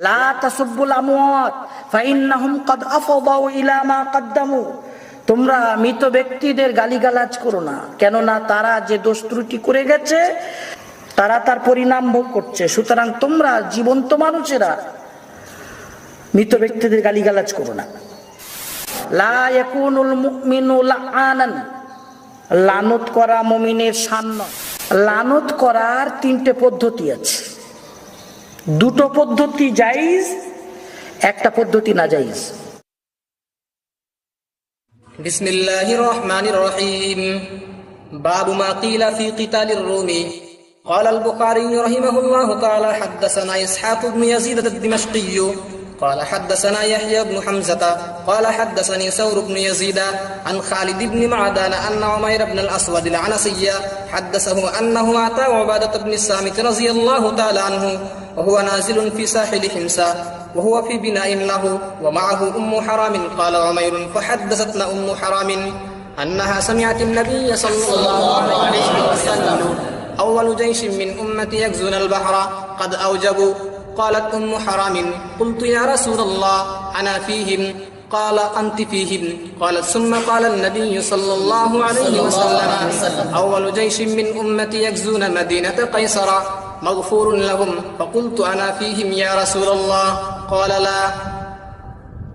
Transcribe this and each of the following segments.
লা তোমরা মৃত ব্যক্তিদের গালিগালাজ করো না, কেননা তারা যে দোষ ত্রুটি করে গেছে, তারা তার পরিণাম ভোগ করছে। সুতরাং তোমরা জীবন্ত মানুষেরা মৃত ব্যক্তিদের গালিগালাজ করো না। লানত করা মুমিনের শান নয়। লানত করার তিনটে পদ্ধতি আছে। দুটো পদ্ধতি জাইজ একটা পদ্ধতি না জাইজ بسم الله الرحمن الرحيم باب ما قيل في قتال الروم قال البخاري رحمه الله تعالى حدثنا إسحاق بن يزيد الدمشقي قال حدثنا يحيى بن حمزة قال حدثني ثور بن يزيد عن خالد بن معدان أن عمير بن الأسود العنسي حدثه أنه أتى عبادة بن الصامت رضي الله تعالى عنه وهو نازل في ساحل حمصة وهو في بناء له ومعه أم حرام قال عمير فحدثتنا أم حرام أنها سمعت النبي صلى الله عليه وسلم. أول جيش من أمتي يغزون البحر قد أوجبوا قالت أم حرام قلت يا رسول الله أنا فيهم؟ قال أنت فيهم؟ قالت ثم قال النبي صلى الله عليه وسلم أول جيش من أمتي يغزون مدينة قيصر. مغفور لهم فقلت أنا فيهم يا رسول الله قال لا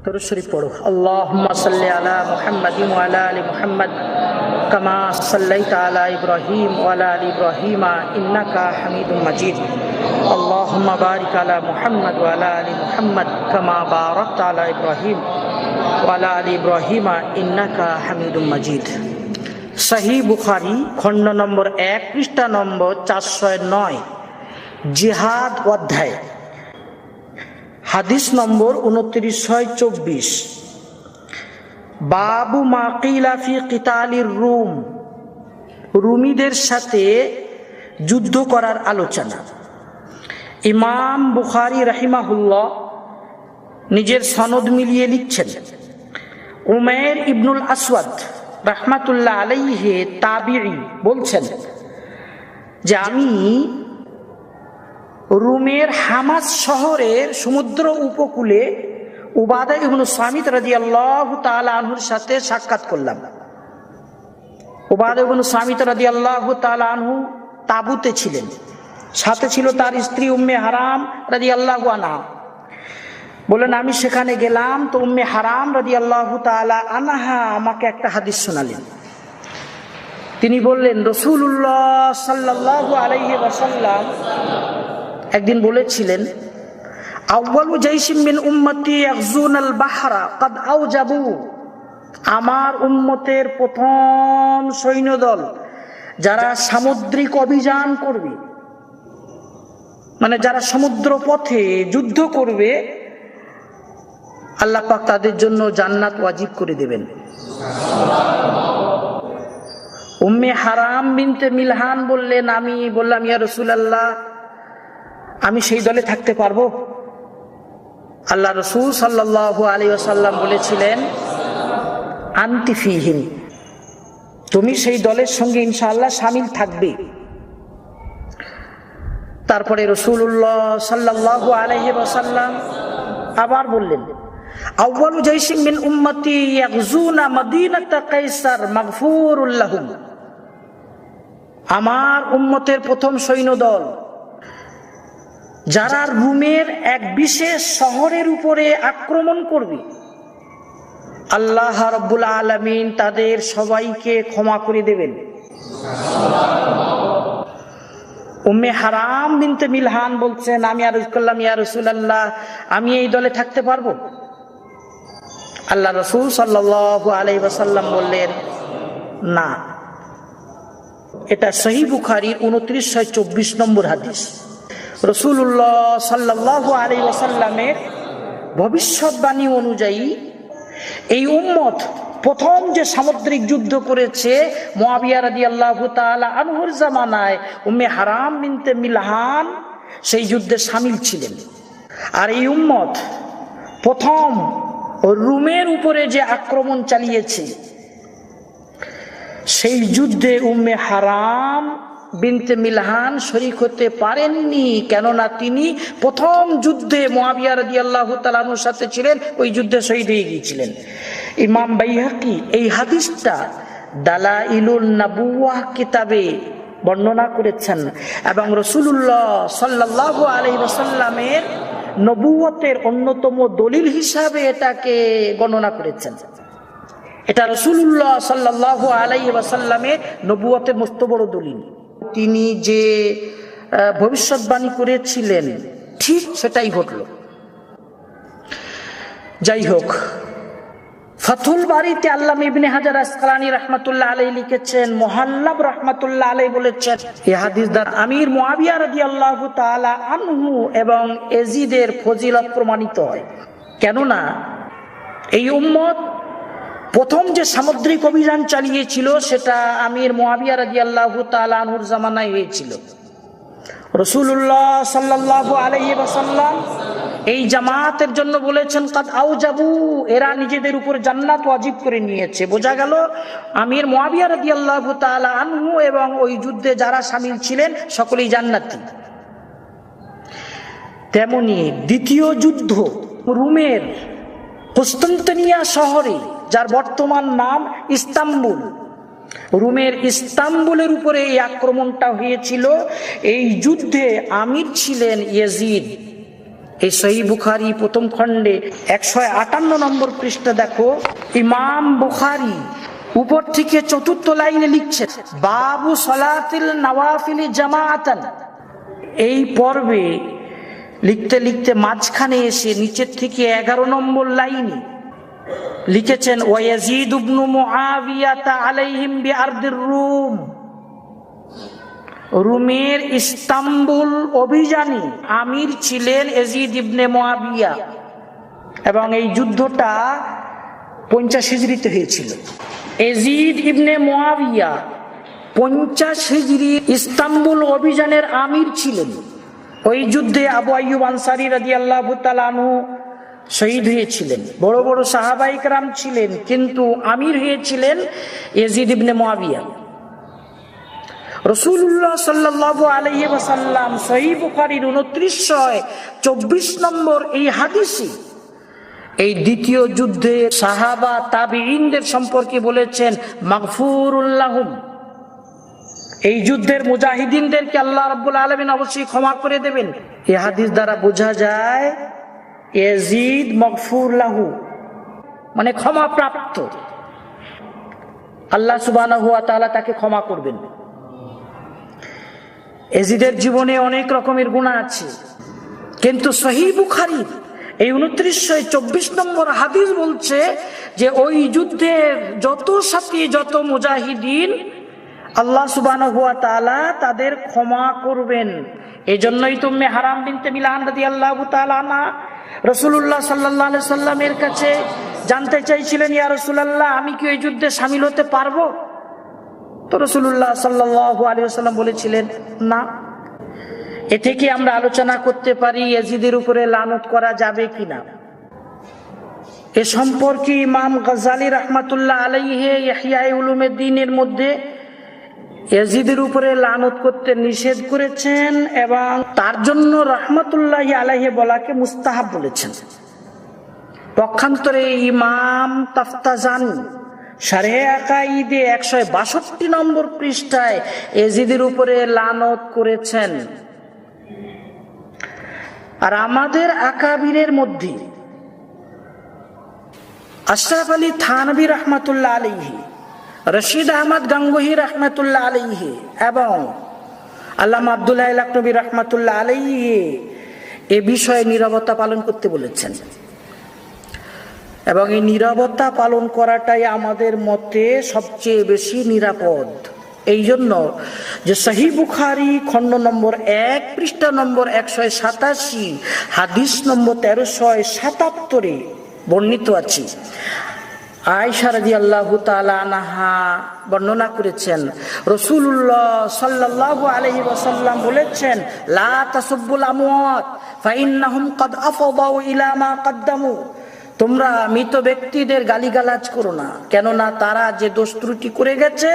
দরুদ শরীফ পড়ো আল্লাহুম্মা সাল্লি আলা মুহাম্মাদিন ওয়া আলা আলি মুহাম্মাদ কামা সাল্লাইতা আলা ইব্রাহিম ওয়া আলা আলি ইব্রাহিম ইন্নাকা হামিদুম মাজিদ আল্লাহুম্মা বারিক আলা মুহাম্মাদ ওয়া আলা আলি মুহাম্মাদ কামা বারাকতা আলা ইব্রাহিম ওয়া আলা আলি ইব্রাহিম ইন্নাকা হামিদুম মাজিদ সহি বুখারি খণ্ড নম্বর এক পৃষ্ঠা নম্বর চারশো নয় জিহাদ অধ্যায়। হাদিস নম্বর উনত্রিশ, ছয়, চব্বিশ। বাবু মাকিলাফি কিতালির রুম। রুমিদের সাথে যুদ্ধ করার আলোচনা। ইমাম বুখারি রাহিমাহুল্লাহ নিজের সনদ মিলিয়ে লিখছেন উমের ইবনুল আসওয়াদ রহমাতুল্লাহ আলাইহে তাবিঈ বলছেন যে আমি রুমের হামাস শহরের সমুদ্র উপকূলে উবাদা ইবনু সামিত রাজি আল্লাহ আনহুর সাথে সাক্ষাৎ করলাম। উবাদা ইবনু সামিত রাজি আল্লাহ আনহু তাবুতে ছিলেন। সাথে ছিল তার স্ত্রী উম্মে হারাম রাজি আল্লাহ আনা বলেন আমি সেখানে গেলাম, তো উম্মে হারাম রাজি আল্লাহ আনাহা আমাকে একটা হাদিস শোনালেন। তিনি বললেন রসুল্লাহ সাল্লাহ আলাইহি ওয়াসাল্লাম একদিন বলেছিলেন উম্মতি আল বাহারা আউ আমার উম্মতের প্রথম সৈন্যদল, যারা সামুদ্রিক অভিযান করবে মানে যারা সমুদ্র পথে যুদ্ধ করবে, আল্লাহ পাক তাদের জন্য জান্নাত ওয়াজিব করে দেবেন। উম্মে হারাম বিনতে মিলহান বললেন, আমি বললাম, ইয়া রসুলাল্লাহ আমি সেই দলে থাকতে পারব? আল্লাহ রসুল সাল্লাহ আলী আসাল্লাম বলেছিলেন আন্তিফিহীন তুমি সেই দলের সঙ্গে ইনশাআল্লাহ সামিল থাকবে। তারপরে রসুল্লাহ সাল্লাহ আলহি ওসাল্লাম আবার বললেন মিন আমার উম্মতের প্রথম সৈন্যদল যারা রুমের এক বিশেষ শহরের উপরে আক্রমণ করবে, আল্লাহ রব্বুল আলমিন তাদের সবাইকে ক্ষমা করে দেবেন। উম্মে হারাম বিনতে মিলহান বলছেন, আমি আর করলাম ইয়া রসুল আল্লাহ আমি এই দলে থাকতে পারব? আল্লাহ রসুল সাল্লাহ আলাই সাল্লাম বললেন, না। এটা সহি বুখারির উনত্রিশ চব্বিশ নম্বর হাদিস। রসুল্লাহ সাল্লাহ আলী ওসাল্লামের ভবিষ্যৎবাণী অনুযায়ী এই উম্মত প্রথম যে সামুদ্রিক যুদ্ধ করেছে মোয়াবিয়া রাদি আল্লাহ আনহুর জামানায় উম্মে হারাম মিনতে মিলহান, সেই যুদ্ধে সামিল ছিলেন। আর এই উম্মত প্রথম রুমের উপরে যে আক্রমণ চালিয়েছে, সেই যুদ্ধে উম্মে হারাম বিনতে মিলহান শরিক হতে পারেননি, কেননা তিনি প্রথম যুদ্ধে মোয়াবিয়া রাদি আল্লাহ তালানুর সাথে ছিলেন, ওই যুদ্ধে শহীদ হয়ে গিয়েছিলেন। ইমাম বাইহাকি এই হাদিসটা দালা ইলুল নাবুয়াহ কিতাবে বর্ণনা করেছেন এবং রসুল্লাহ সাল্লাহ আলহি ওসাল্লামের নবুয়তের অন্যতম দলিল হিসাবে এটাকে গণনা করেছেন। এটা রসুল্লাহ সাল্লাহ আলাই ওয়াসাল্লামের নবুয়তের মস্ত বড় দলিল। তিনি যে ভবিষ্যৎবাণী করেছিলেন, ঠিক সেটাই ঘটল। যাই হোক, ফতুল বাড়িতে আল্লাহ ইবনে হাজার আসকালানি রহমাতুল্লাহ আলাই লিখেছেন, মোহাল্লাব রহমাতুল্লাহ আলাই বলেছেন এই হাদিস আমির মুয়াবিয়া রাদিয়াল্লাহু তাআলা আনহু এবং এজিদের ফজিলত প্রমাণিত হয়। কেননা, এই উম্মত প্রথম যে সামুদ্রিক অভিযান চালিয়েছিল, সেটা আমির মোয়াবিয়া রাদিয়াল্লাহু তাআলা আনহুর জামানায় হয়েছিল। রসুল্লাহ সাল্লাহ আলাইহি ওয়াসাল্লাম এই জামাতের জন্য বলেছেন, কাদ এরা নিজেদের উপর জান্নাত ওয়াজিব করে নিয়েছে। বোঝা গেল, আমির মুয়াবিয়া রাদিয়াল্লাহু তাআলা আনহু এবং ওই যুদ্ধে যারা সামিল ছিলেন, সকলেই জান্নাতি। তেমনি দ্বিতীয় যুদ্ধ রুমের কুস্তন্তনিয়া শহরে যার বর্তমান নাম ইস্তাম্বুল। রুমের ইস্তাম্বুলের উপরে এই আক্রমণটা হয়েছিল। এই যুদ্ধে আমির ছিলেন ইয়েজিদ। এই সহি বুখারি প্রথম খণ্ডে একশো আটান্ন নম্বর পৃষ্ঠা দেখো। ইমাম বুখারি উপর থেকে চতুর্থ লাইনে লিখছে, বাবু সলাতিল নওয়াফিলি জামাআতান। এই পর্বে লিখতে লিখতে মাঝখানে এসে নিচের থেকে এগারো নম্বর লাইনে লিখেছেন ওয়াজিদ ইবনু মুআবিয়াতা আলাইহিম বিআরদির রুম। রুমের ইস্তাম্বুল অভিযানে আমির ছিলেন এজিদ ইবনে মুআবিয়া। এবং এই যুদ্ধটা পঞ্চাশ হিজড়িতে হয়েছিল। এজিদ ইবনে মুআবিয়া পঞ্চাশ হিজড়ি ইস্তাম্বুল অভিযানের আমির ছিলেন। ওই যুদ্ধে আবু আইয়ুব আনসারি তাআলা আনহু শহীদ হয়েছিলেন। বড় বড় সাহাবাইক রাম ছিলেন, কিন্তু আমির হয়েছিলেন এজিদ ইবনে উনত্রিশশয় চব্বিশ নম্বর এই এই দ্বিতীয় সাহাবা সম্পর্কে বলেছেন এই যুদ্ধের মুজাহিদিনদেরকে আল্লাহ রাব্বুল আলামিন অবশ্যই ক্ষমা করে দেবেন। এই হাদিস দ্বারা বোঝা যায় এজিদ মগফুর লাহু মানে ক্ষমা প্রাপ্ত। আল্লাহ সুবহানাহু ওয়া তাআলা তাকে ক্ষমা করবেন। এজিদের জীবনে অনেক রকমের গুণা আছে, কিন্তু সহি এই উনত্রিশশো চব্বিশ নম্বর হাদিস বলছে যে ওই যুদ্ধের যত সাথী, যত মুজাহিদিন আল্লাহ সুবান হুয়া তালা তাদের ক্ষমা করবেন। এই জন্যই তুমি হারাম বিনতে মিলান রাদি আল্লাহ তালা রসুল্লাহ সাল্লাহ সাল্লামের কাছে জানতে চাইছিলেন, ইয়া রসুলাল্লাহ, আমি কি ওই যুদ্ধে সামিল হতে পারব? তো রসুল্লাহ সাল্লাহ আলিয়াল্লাম বলেছিলেন, না। এ থেকে আমরা আলোচনা করতে পারি এজিদের উপরে লানত করা যাবে কিনা। এ সম্পর্কে ইমাম গজালি রহমাতুল্লাহ আলাইহে ইয়াহিয়া উলুমের দিনের মধ্যে এজিদের উপরে লানত করতে নিষেধ করেছেন এবং তার জন্য রহমতুল্লাহ আলাইহে বলাকে মুস্তাহাব বলেছেন। পক্ষান্তরে ইমাম তাফতাজানি সারে আকাইদে একশো বাষট্টি নম্বর পৃষ্ঠায় এজিদের উপরে লানত করেছেন। আর আমাদের আকাবিরের মধ্যে আশরাফ আলী থানবী রহমাতুল্লাহ আলিহি রশিদ আহমদ গাঙ্গুহি রহমতুল্লাহ আলিহি এবং আল্লাহ আবদুল্লাহ নবী রহমতুল্লাহ আলিহি এ বিষয়ে নিরবতা পালন করতে বলেছেন। এবং এই নিরাপত্তা পালন করাটাই আমাদের মতে সবচেয়ে বেশি নিরাপদ। এই জন্য যে সহি বুখারি খণ্ড নম্বর এক, পৃষ্ঠা নম্বর একশো সাতাশি, হাদিস নম্বর তেরোশয় সাতাত্তরে বর্ণিত আছে আল্লাহ বর্ণনা করেছেন। বলেছেন, লা কদ্দামু। তোমরা মৃত ব্যক্তিদের গালিগালাজ করো না, কেননা তারা যে দোষ ত্রুটি করে গেছে,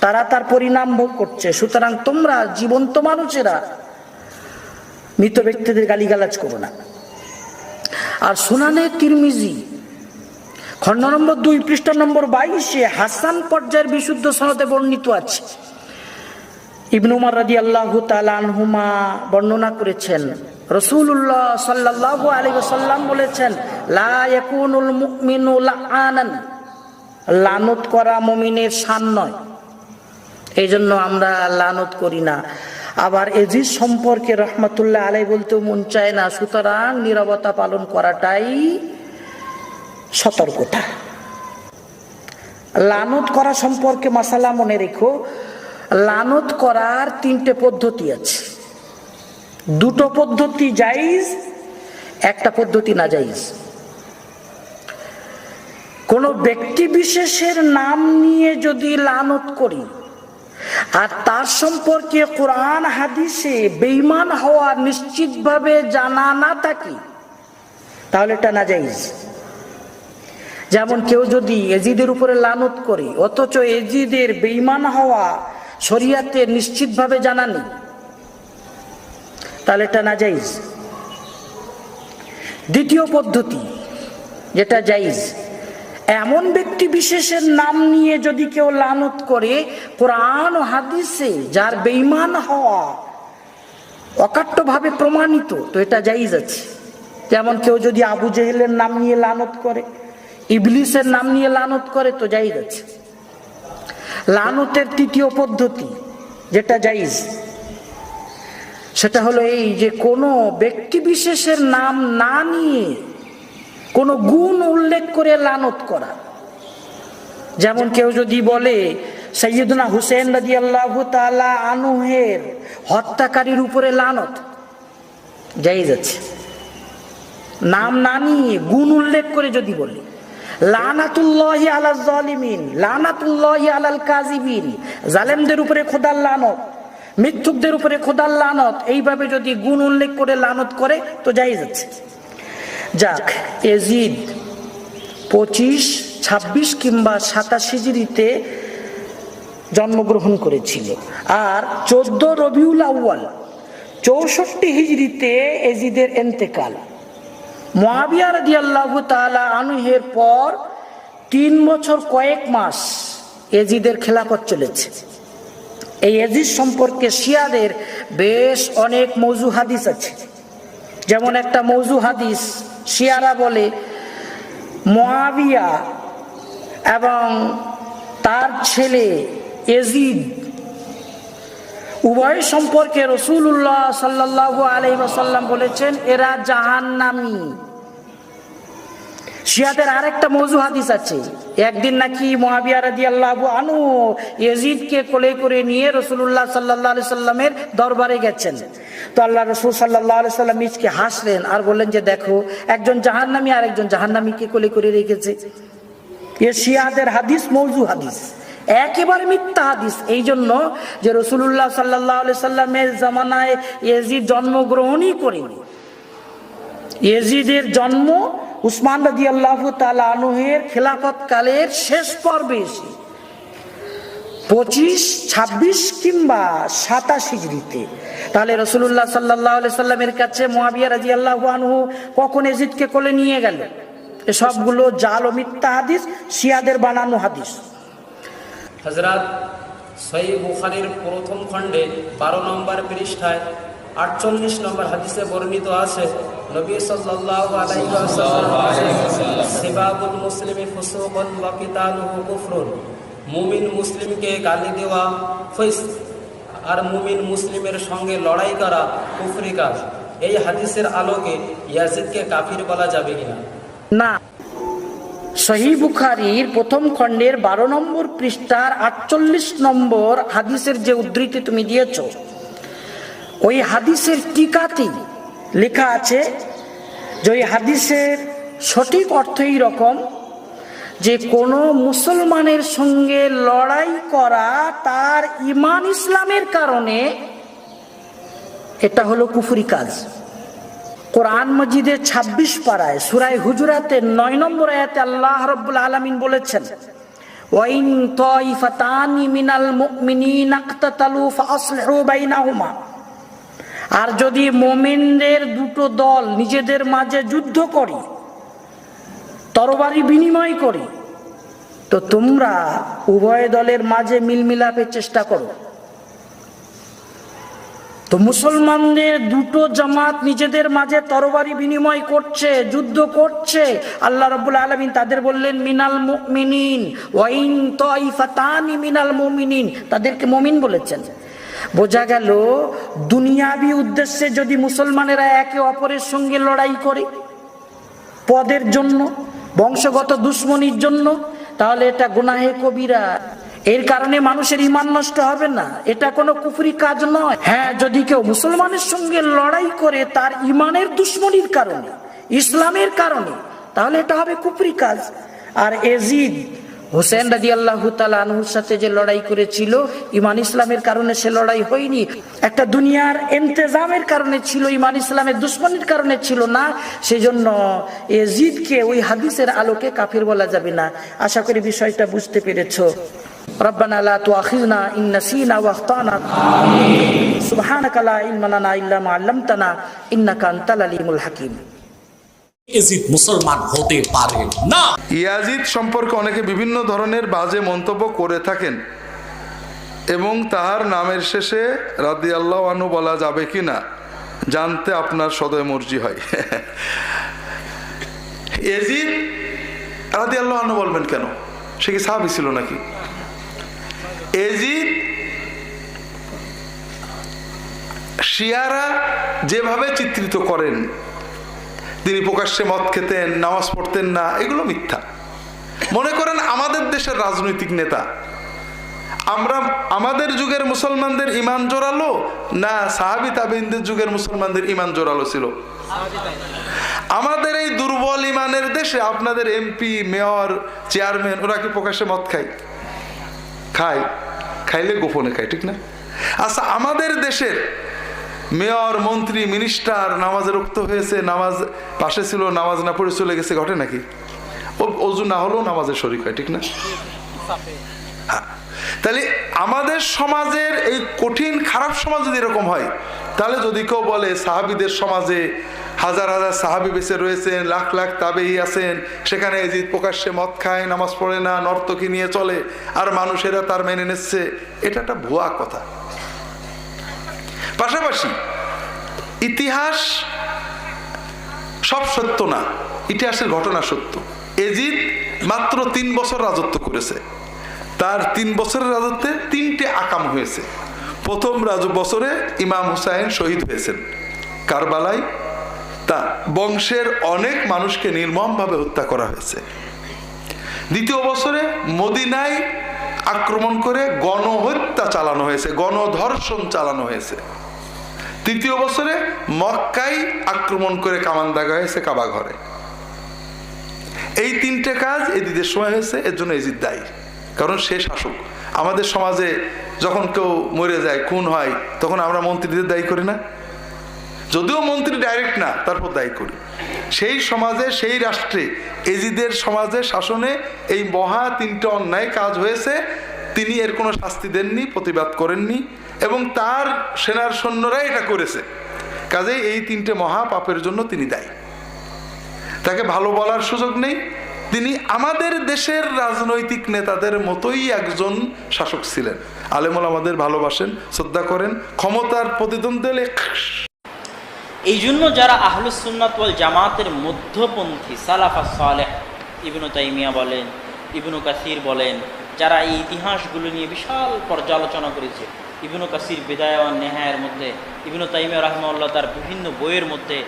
তারা তার পরিণাম ভোগ করছে। সুতরাং তোমরা জীবন্ত মানুষেরা মৃত ব্যক্তিদের গালিগালাজ করো না। আর সুনানে তিরমিজি খণ্ড নম্বর দুই, পৃষ্ঠা নম্বর বাইশে হাসান পর্যায়ের বিশুদ্ধ সনদে বর্ণিত আছে। ইবনু উমার রাদি আল্লাহ আনহুমা বর্ণনা করেছেন। রসুল্লাহ সাল্লাহ আলী সাল্লাম বলেছেন, লা ইয়াকুনুল মুমিনু লাআনান। লানত করা মমিনের শান নয়। এই জন্য আমরা লানত করি না। আবার এজিজ সম্পর্কে রহমতুল্লাহ আলাই বলতেও মন চায় না, সুতরাং নিরবতা পালন করাটাই সতর্কতা। লানত করা সম্পর্কে মাসালা মনে রেখো, লানত করার তিনটে পদ্ধতি আছে। দুটো পদ্ধতি জাইজ একটা পদ্ধতি না জাইজ কোনো ব্যক্তি বিশেষের নাম নিয়ে যদি লানত করি, আর তার সম্পর্কে কোরআন, হাদিসে বেইমান হওয়া নিশ্চিতভাবে জানা না থাকি, তাহলে এটা না যাইজ যেমন কেউ যদি এজিদের উপরে লানত করে, অথচ এজিদের বেইমান হওয়া শরিয়াতে নিশ্চিতভাবে জানা নেই তাহলে এটা না যাইজ দ্বিতীয় পদ্ধতি, যেটা জাইজ, এমন ব্যক্তি বিশেষের নাম নিয়ে যদি কেউ লানত করে, কোরআন হাদিসে যার বেইমান হওয়া অকাট্যভাবে প্রমাণিত, তো এটা জাইজ আছে। যেমন কেউ যদি আবু জেহেলের নাম নিয়ে লানত করে ইবলিসের নাম নিয়ে লানত করে তো জাইজ আছে। লানতের তৃতীয় পদ্ধতি যেটা জাইজ সেটা হলো এই যে কোনো ব্যক্তি বিশেষের নাম না নিয়ে কোনো গুণ উল্লেখ করে লানত করা। যেমন কেউ যদি বলে সৈয়দনা হুসেন রাজি আল্লাহ আনুহের হত্যাকারীর উপরে লানত যাই যাচ্ছে নাম না নিয়ে গুণ উল্লেখ করে যদি বলে লানাতুল্লাহি আলাল জালিমিন, লানাতুল্লাহি আলাল কাজিবিন জালেমদের উপরে খোদার লানত, মিথ্যুকদের উপরে খোদার লানত, এইভাবে যদি গুণ উল্লেখ করে লানত করে, তো যাই যাচ্ছে। যাক এজিদ পঁচিশ, ছাব্বিশ কিংবা সাতাশ হিজড়িতে জন্মগ্রহণ করেছিল। আর চোদ্দ রবিউল আউ্য়াল, চৌষট্টি হিজড়িতে এজিদের এন্তেকাল। মহাবিয়া রাজি আল্লাহ তালা আনুহের পর তিন বছর কয়েক মাস এজিদের খেলাফত চলেছে। এই এজিদ সম্পর্কে শিয়াদের বেশ অনেক মৌজু হাদিস আছে। যেমন একটা মৌজু হাদিস শিয়ারা বলে মহাবিয়া এবং তার ছেলে এজিদ উভয় সম্পর্কে রসুল্লাহ সাল্লাহ সাল্লাম বলেছেন, এরা জাহান্নামি। শিয়াদের আরেকটা মৌজু হাদিস আছে। একদিন নাকি মহাবিয়া রাজি আল্লাহ আনু এজিদকে কোলে করে নিয়ে রসুল্লাহ সাল্লাহ সাল্লামের দরবারে গেছেন। তো আল্লাহ রসুল সাল্লাহ সাল্লাম মিজকে হাসলেন আর বললেন যে, দেখো, একজন জাহান্নামি আর একজন জাহান্নামীকে কোলে করে রেখেছে। এ শিয়াদের হাদিস মৌজু হাদিস। একেবারে মিথ্যা হাদিস। এই জন্য যে রসুল্লাহ সাল্লাহ সাল্লামের জামানায় এজিদ জন্মগ্রহণই করেনি। এজিদের জন্ম উসমান রাজি আল্লাহ তালুহের খেলাফত কালের শেষ পর্বে এসে পঁচিশ, ছাব্বিশ কিংবা সাতাশ হিজড়িতে। তাহলে রসুল্লাহ সাল্লাহ সাল্লামের কাছে মহাবিয়া রাজি আল্লাহ আনহু কখন এজিদকে কোলে নিয়ে গেল? এসবগুলো জাল ও মিথ্যা হাদিস, শিয়াদের বানানো হাদিস। হজরত সই বুখারির প্রথম খণ্ডে বারো নম্বর পৃষ্ঠায় আটচল্লিশ নম্বর হাদিসে বর্ণিত আছে মুমিন মুসলিমকে গালি দেওয়া আর মুসলিমের সঙ্গে লড়াই করা এই হাদিসের আলোকে ইয়াজিদকে কাফির বলা যাবে কিনা? না। সহি বুখারির প্রথম খণ্ডের বারো নম্বর পৃষ্ঠার আটচল্লিশ নম্বর হাদিসের যে উদ্ধৃতি তুমি দিয়েছ, ওই হাদিসের টিকাতেই লেখা আছে যে হাদিসের সঠিক অর্থ এই রকম যে কোনো মুসলমানের সঙ্গে লড়াই করা তার ইমান ইসলামের কারণে এটা হলো কুফুরি কাজ। কোরআন মজিদের ২৬ পাড়ায় সুরাই হুজুরাতে নয় নম্বর আয়াতে আল্লাহ রব্বুল আলমিন বলেছেন, ওয়াইন আর যদি মোমেনদের দুটো দল নিজেদের মাঝে যুদ্ধ করি, তরবারি বিনিময় করি, তো তোমরা উভয় দলের মাঝে মিলমিলাপের চেষ্টা করো। তো মুসলমানদের দুটো জামাত নিজেদের মাঝে তরবারি বিনিময় করছে, যুদ্ধ করছে। আল্লাহ রবুল আলমিন তাদের বললেন, মিনাল ওয়াইন মিনাল তাদেরকে মুমিন বলেছেন। বোঝা গেল, দুনিয়াবি উদ্দেশ্যে যদি মুসলমানেরা একে অপরের সঙ্গে লড়াই করে পদের জন্য, বংশগত দুশ্মনির জন্য, তাহলে এটা গুনাহে কবিরা। এর কারণে মানুষের ইমান নষ্ট হবে না। এটা কোনো কুফরি কাজ নয়। হ্যাঁ যদি কেউ মুসলমানের সঙ্গে লড়াই করে, তার ইমানের দুশ্মনির কারণে, ইসলামের কারণে, তাহলে এটা হবে কুফরি কাজ। আর এজিদ হোসেন রাজি আল্লাহ আনহুর সাথে যে লড়াই করেছিল ইমান ইসলামের কারণে সে লড়াই হয়নি। একটা দুনিয়ার এন্তেজামের কারণে ছিল ইমান ইসলামের দুশ্মনের কারণে ছিল না। সেজন্য এজিদকে ওই হাদিসের আলোকে কাফির বলা যাবে না। আশা করি বিষয়টা বুঝতে পেরেছ। ربنا لا تؤاخذنا إن نسينا واخطأنا سبحانك لا علم لنا إلا ما علمتنا إنك أنت العليم الحكيم এজিদ মুসলমান হতে পারে না ইয়াজিদ সম্পর্কে অনেকে বিভিন্ন ধরনের বাজে মন্তব্য করে থাকেন এবং তাহার নামের শেষে রাদি আল্লাহ আনু বলা যাবে কি না জানতে আপনার সদয় মর্জি হয় এজিদ রাদি আল্লাহ আনু বলবেন কেন সে কি সাহাবি ছিল নাকি এজিদ, শিয়ারা যেভাবে চিত্রিত করেন, তিনি প্রকাশ্যে মদ খেতেন, নামাজ পড়তেন না, এগুলো মিথ্যা। মনে করেন আমাদের দেশের রাজনৈতিক নেতা, আমরা, আমাদের যুগের মুসলমানদের ইমান জোরালো, না সাহাবি তাবিনদের যুগের মুসলমানদের ইমান জোরালো ছিল? আমাদের এই দুর্বল ইমানের দেশে আপনাদের এমপি, মেয়র, চেয়ারম্যান, ওরা কি প্রকাশ্যে মদ খায়? খায় খাইলে গোপনে খাই, ঠিক না? আচ্ছা আমাদের দেশের মেয়র, মন্ত্রী, মিনিস্টার, নামাজে রক্ত হয়েছে, নামাজ পাশে ছিল, নামাজ না পড়ে চলে গেছে, ঘটে নাকি? ও অজু না হলেও নামাজের শরিক হয়, ঠিক না? হ্যাঁ। তাহলে আমাদের সমাজের এই কঠিন, খারাপ সমাজ যদি এরকম হয়, তাহলে যদি কেউ বলে সাহাবিদের সমাজে হাজার হাজার সাহাবি বেঁচে রয়েছেন, লাখ লাখ তাবেই আছেন, সেখানে এজিদ প্রকাশ্যে মদ খায়, নামাজ পড়ে না, নর্তকী নিয়ে চলে, আর মানুষেরা তার মেনে নিচ্ছে, এটা একটা ভুয়া কথা। পাশাপাশি ইতিহাস সব সত্য না, ইতিহাসের ঘটনা সত্য। এজিদ মাত্র তিন বছর রাজত্ব করেছে। তার তিন বছরের রাজত্বে তিনটে আকাম হয়েছে। প্রথম রাজ বছরে ইমাম হুসাইন শহীদ হয়েছেন। কারবালায় তা বংশের অনেক মানুষকে নির্মমভাবে হত্যা করা হয়েছে। দ্বিতীয় বছরে মদিনায় আক্রমণ করে গণহত্যা চালানো হয়েছে, গণধর্ষণ চালানো হয়েছে। তৃতীয় বছরে মক্কাই আক্রমণ করে কামান দাগা হয়েছে কাবা ঘরে। এই তিনটে কাজ এদিদের সময় হয়েছে, এর জন্য এজিদ দায়ী। কারণ সে শাসক। আমাদের সমাজে যখন কেউ মরে যায়, খুন হয়, তখন আমরা মন্ত্রীদের দায়ী করি না? যদিও মন্ত্রী ডাইরেক্ট না, তারপর দায়ী করি। সেই সমাজে, সেই রাষ্ট্রে, এজিদের সমাজে, শাসনে এই মহা তিনটে অন্যায় কাজ হয়েছে। তিনি এর কোনো শাস্তি দেননি, প্রতিবাদ করেননি এবং তার সেনার সৈন্যরাই এটা করেছে। কাজেই এই তিনটে মহা পাপের জন্য তিনি দায়ী। তাকে ভালো বলার সুযোগ নেই তিনি আমাদের দেশের রাজনৈতিক নেতাদের মতোই একজন শাসক ছিলেন। আলেমুল আমাদের ভালোবাসেন, শ্রদ্ধা করেন, ক্ষমতার প্রতিদ্বন্দ্বী এই জন্য যারা আহলুসুন্নাত ওয়াল জামাতের মধ্যপন্থী সালাফা সালেহ, ইবনু তাইমিয়া বলেন, ইবনু কাসির বলেন, যারা এই ইতিহাসগুলো নিয়ে বিশাল পর্যালোচনা করেছে, ইবনু কাসির বিদায় নেহায়ের মধ্যে, ইবনু তাইমিয়া রহমাল্লাহ তার বিভিন্ন বইয়ের মধ্যে,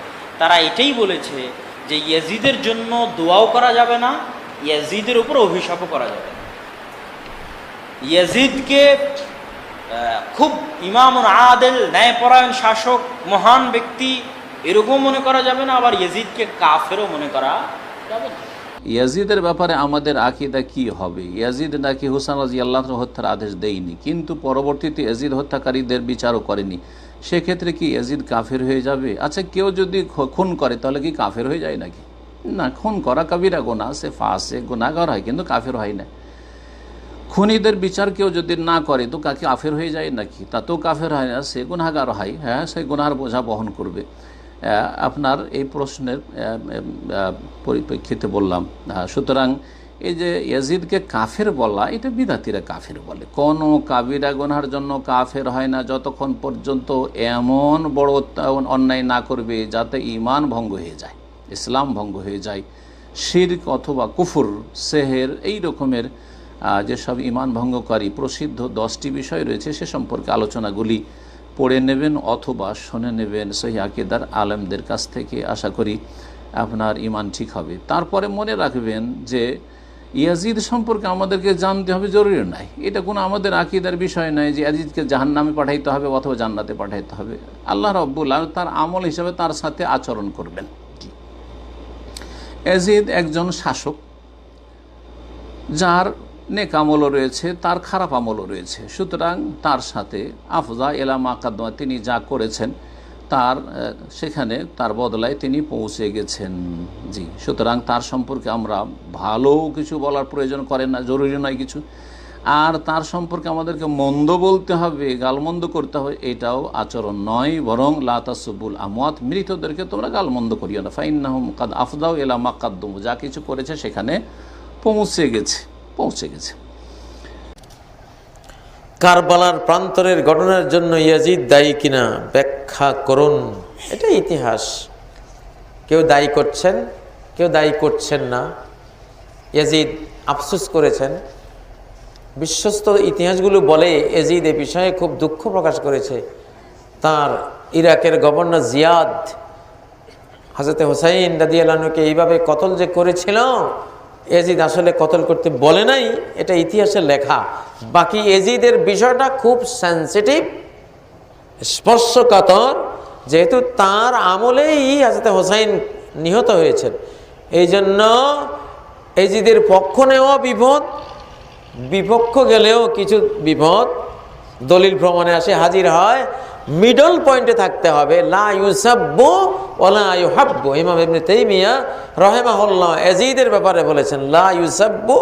তারা এটাই বলেছে যে ইয়াজিদের জন্য দোয়াও করা যাবে না, ইয়াজিদের উপর অভিশাপও করা যাবে না। ইয়াজিদকে খুব ইমাম আদেল, ন্যায়পরায়ণ শাসক, মহান ব্যক্তি এরকম মনে করা যাবে না, আবার ইয়াজিদকে কাফেরও মনে করা যাবে না। ইয়াজিদের ব্যাপারে আমাদের আকিদা কি হবে? ইয়াজিদ নাকি হুসান রাজি আল্লাহ হত্যার আদেশ দেয়নি, কিন্তু পরবর্তীতে ইয়াজিদ হত্যাকারীদের বিচারও করেনি। সেক্ষেত্রে কি ইয়াজিদ কাফের হয়ে যাবে? আচ্ছা কেউ যদি খুন করে, তাহলে কি কাফের হয়ে যায় নাকি? না, খুন করা কবিরা গোনা সে ফাঁসে গুণাগার হয়, কিন্তু কাফের হয় না। খুনিদের বিচার কেউ যদি না করে, তো কাকে কাফের হয়ে যায় নাকি? তাতেও কাফের হয় না, সে গুনাগার হয় হ্যাঁ সে গুনার বোঝা বহন করবে। আপনার এই প্রশ্নের পরিপ্রেক্ষিতে বললাম। সুতরাং এই যে ইয়াজিদকে কাফের বলা, এটা বিদাতিরা কাফের বলে। কোনো কাবিরা গোনার জন্য কাফের হয় না, যতক্ষণ পর্যন্ত এমন বড় অন্যায় না করবে যাতে ইমান ভঙ্গ হয়ে যায়, ইসলাম ভঙ্গ হয়ে যায়, শির্ক অথবা কুফুর, সেহের, এই রকমের যেসব ইমান ভঙ্গকারী, প্রসিদ্ধ দশটি বিষয় রয়েছে, সে সম্পর্কে আলোচনাগুলি পড়ে নেবেন অথবা শুনে নেবেন সহি আকিদার আলেমদের কাছ থেকে। আশা করি আপনার ইমান ঠিক হবে। তারপরে মনে রাখবেন যে ইয়াজিদ সম্পর্কে আমাদেরকে জানতে হবে, জরুরি নাই। এটা কোনো আমাদের আকিদার বিষয় নয় যে ইয়াজিদকে জাহান নামে পাঠাইতে হবে অথবা জান্নাতে পাঠাইতে হবে। আল্লাহ রব্বুল আলম তার আমল হিসাবে তার সাথে আচরণ করবেন। ইয়াজিদ একজন শাসক, যার নেক আমলও রয়েছে, তার খারাপ আমলও রয়েছে। সুতরাং তার সাথে আফজা এলামা কাদমা তিনি যা করেছেন তার সেখানে তার বদলায় তিনি পৌঁছে গেছেন। জি, সুতরাং তার সম্পর্কে আমরা ভালো কিছু বলার প্রয়োজন করেন না, জরুরি নয় কিছু। আর তার সম্পর্কে আমাদেরকে মন্দ বলতে হবে, গালমন্দ করতে হবে, এটাও আচরণ নয়, বরং লাতাসুবুল আমওয়াত, মৃতদেরকে তোমরা গালমন্দ করিও না। ফাইন্নাহম কাদ আফদাও এলামা কাদ্দম, যা কিছু করেছে সেখানে পৌঁছে গেছে পৌঁছে গেছে। কারবালার প্রান্তরের ঘটনার জন্য ইয়াজিদ দায়ী কিনা ব্যাখ্যা করুন। এটা ইতিহাস। কেউ দায়ী করছেন, কেউ দায়ী করছেন না। ইয়াজিদ আফসুস করেছেন। বিশ্বস্ত ইতিহাসগুলো বলে এজিদ এ বিষয়ে খুব দুঃখ প্রকাশ করেছে। তার ইরাকের গভর্নর জিয়াদ হাজরতে হোসাইন দাদিয়ালানুকে এইভাবে কতল যে করেছিল এজিদ আসলে কতল করতে বলে নাই, এটা ইতিহাসের লেখা। বাকি এজিদের বিষয়টা খুব সেন্সিটিভ স্পর্শকাতর, যেহেতু তার আমলেই হাজরতে হোসাইন নিহত হয়েছেন। এই জন্য এজিদের পক্ষ নেওয়া বিপদ, বিপক্ষ গেলেও কিছু বিপদ। দলিল ভ্রমণে আসে হাজির হয় মিডল পয়েন্টে থাকতে হবে। লা ইউসাব্বু ওলা ইউহাব্বু। ইমাম ইবনে তাইমিয়া রহেমাহুল্লাহ এজিদের ব্যাপারে বলেছেন, লা ইউসাব্বু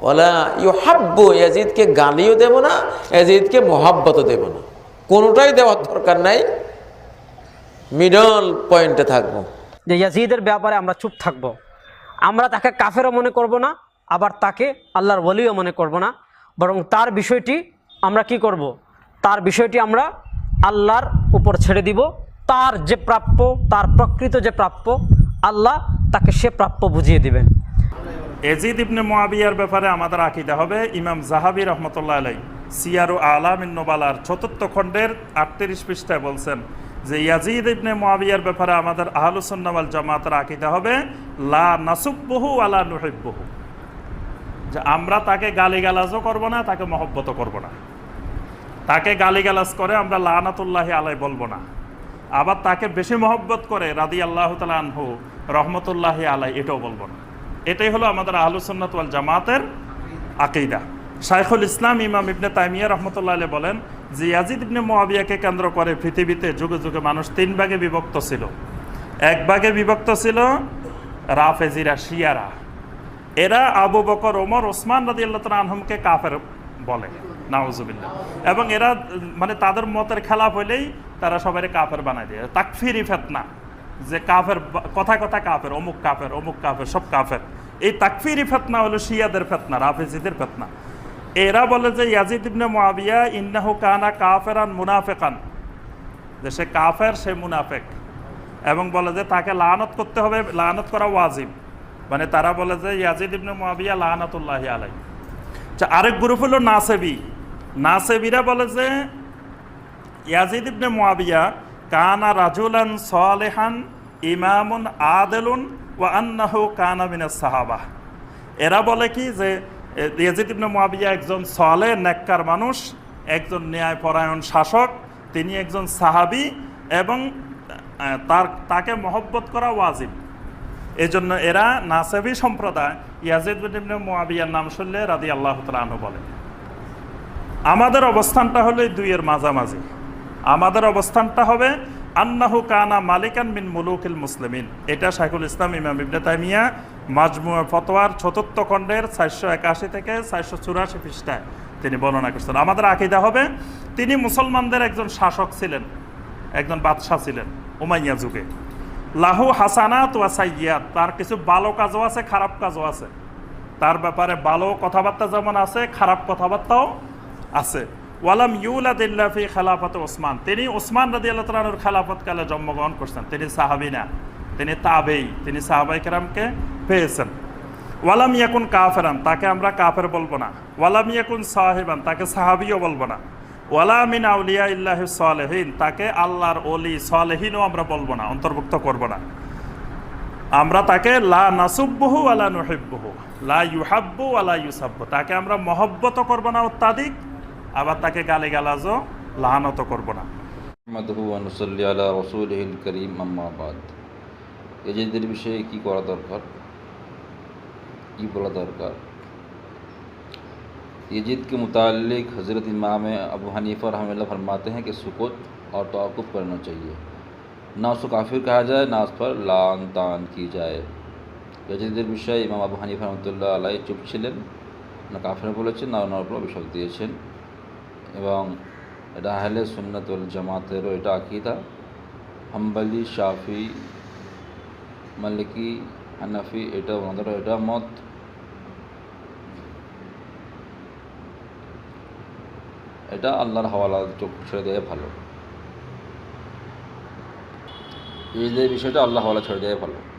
ওলা ইউহাব্বু। এজিদকে গালিও দেব না এজিদকে মোহাব্বতও দেব না। কোনোটাই দেওয়ার দরকার নাই। মিডল পয়েন্টে থাকব। যে ইয়াজিদের ব্যাপারে আমরা চুপ থাকব। আমরা তাকে কাফেরও মনে করব না, আবার তাকে আল্লাহর ওলিও মনে করব না। বরং তার বিষয়টি আমরা কি করব। তার বিষয়টি আমরা আল্লাহর উপর ছেড়ে দিব। তার যে প্রাপ্য, তার প্রকৃত যে প্রাপ্য, আল্লাহ তাকে সে প্রাপ্য বুঝিয়ে দিবেন। এজিদ ইবনে মোয়াবিয়ার ব্যাপারে আমাদের আকিদা হবে ইমাম জাহাবি রহমতুল্লাহ আলাই সিয়ারু আলাম নোবালার চতুর্থ খণ্ডের আটত্রিশ পৃষ্ঠায় বলছেন যে, ইয়াজিদ ইবনে মোয়াবিয়ার ব্যাপারে আমাদের আহলুসন্নাওয়াল জামাতের আকিদা হবে, লা নাসুব্বহু আলা নুহিব্বহু। যে আমরা তাকে গালিগালাজও করব না, তাকে মহব্বতও করব না। তাকে গালিগালাজ করে আমরা লানাতুল্লাহি আলাই বলব না। আবার তাকে বেশি মহব্বত করে রাদি আল্লাহ তালা আনহু রহমতুল্লাহি আলাই এটাও বলব না। এটাই হলো আমাদের আহলুসন্নাত জামাতের আকিদা। শাইখুল ইসলাম ইমাম ইবনে তাইমিয়া রহমতুল্লাহ আলাই বলেন, যে ইয়াজিদ ইবনে মোয়াবিয়াকে কেন্দ্র করে পৃথিবীতে যুগে যুগে মানুষ তিন ভাগে বিভক্ত ছিল। এক ভাগে বিভক্ত ছিল রাফেজিরা, শিয়ারা। এরা আবু বকর, ওমর, ওসমান রাদি আল্লাহ আনহমকে কাফের বলে। নাউজুবিল্লাহ। এবং এরা মানে তাদের মতের খেলাফ হইলেই তারা সবাই কাফের বানাই দিয়ে। তাকফিরি ফেতনা, যে কাফের কথা কথা কাফের, অমুক কাফের অমুক কাফের, সব কাফের। এই তাকফিরি ফেতনা হলো শিয়াদের ফেতনা, রাফেজিদের ফেতনা। এরা বলে যে ইয়াজিদ ইবনে মুয়াবিয়া ইন্নাহু কানা কাফের কাফেরান মুনাফেকান। যে সে কাফের, সে মুনাফেক। এবং বলে যে তাকে লানত করতে হবে, লানত করা ওয়াজিব। মানে তারা বলে যে ইয়াজিদ ইবনে মুয়াবিয়া লানাতুল্লাহি আলাই আচ্ছা আরেক গ্রুপ হলো নাসেবি। নাসেবিরা বলে যে, ইয়াজিদ ইবনে মুয়াবিয়া কানা রাজুলান সালেহান ইমামুন আদেলুন ও আন্নাহু কানা মিনাস সাহাবা। এরা বলে কি যে, ইয়াজিদ ইবনে মুয়াবিয়া একজন সালে, নেককার মানুষ, একজন ন্যায়পরায়ণ শাসক, তিনি একজন সাহাবি এবং তার, তাকে মহব্বত করা ওয়াজিব। এই জন্য এরা নাসেবি সম্প্রদায় ইয়াজিদ বিন ইবনে মুয়াবিয়ার নাম শুনলে রাদি আল্লাহ তালু বলে। আমাদের অবস্থানটা হলো দুইয়ের মাঝামাঝি। আমাদের অবস্থানটা হবে আন্নাহু কানা মালিকান মিন মুলুকিল মুসলিমিন। এটা শাইখুল ইসলাম, ইমাম ইবনে তাইমিয়া মাজমুয়া ফতোয়ার চতুর্থ খণ্ডের চারশো একাশি থেকে চারশো চুরাশি পৃষ্ঠায় তিনি বর্ণনা করছেন। আমাদের আকিদা হবে, তিনি মুসলমানদের একজন শাসক ছিলেন, একজন বাদশাহ ছিলেন, উমাইয়া যুগে। লাহু হাসানাত ওয়া সাইয়াত তার কিছু ভালো কাজও আছে, খারাপ কাজও আছে। তার ব্যাপারে ভালো কথাবার্তা যেমন আছে, খারাপ কথাবার্তাও আছে। ওয়ালাম ইউলাদিল্লা ফি খেলাফত ওসমান। তিনি ওসমান রাদি আল্লাহ তালানুর খেলাফতকালে জন্মগ্রহণ করছেন। তিনি সাহাবি না। তিনি তাবেই তিনি সাহাবাই কেরামকে পেয়েছেন। ওয়ালাম ইয়াকুন কাফেরান, তাকে আমরা কাফের বলব না। ওয়ালাম ইয়াকুন সাহেবান, তাকে সাহাবিও বলব না। ওয়ালামিন আউলিয়া ইল্লাহ সালেহীন, তাকে আল্লাহর অলি সালেহীনও আমরা বলব না, অন্তর্ভুক্ত করব না। আমরা তাকে লা নাসুব্বহু আলা নুহিব্বহু, লা ইউহাব্বু আলা ইউসাব্বু, তাকে আমরা মহব্বত করব না অত্যাধিক। আবার তাকে গালি গালাজও লহানত করব না। এজেন্টদের বিষয়ে কি করা দরকার? কি বলা দরকার? এজিদকে মুতালিক হজরত ইমামে আবু হানিফা রহমিল্লা ফরমাতে হ্যাঁ সুকুত আর তোকুফ করানো চাইয়ে না উস কাফির কাহা যায় না পর লান তান কি যায় এজিদের বিষয়ে ইমাম আবু হানিফা রহমতুল্লাহ আলাই চুপ ছিলেন, না কাফির বলেছেন, না ওনার উপর বিষয় দিয়েছেন। এবং এটা আহলে সুন্নতুল জামাতেরও এটা আকিদা। হাম্বালি, শাফি, মালিকি, হানাফি এটা ওনাদেরও এটা মত। এটা আল্লাহর হাওয়ালা চোখ ছেড়ে দেওয়া ভালো। এই যে বিষয়টা আল্লাহ হাওয়ালা ছেড়ে দেওয়া ভালো।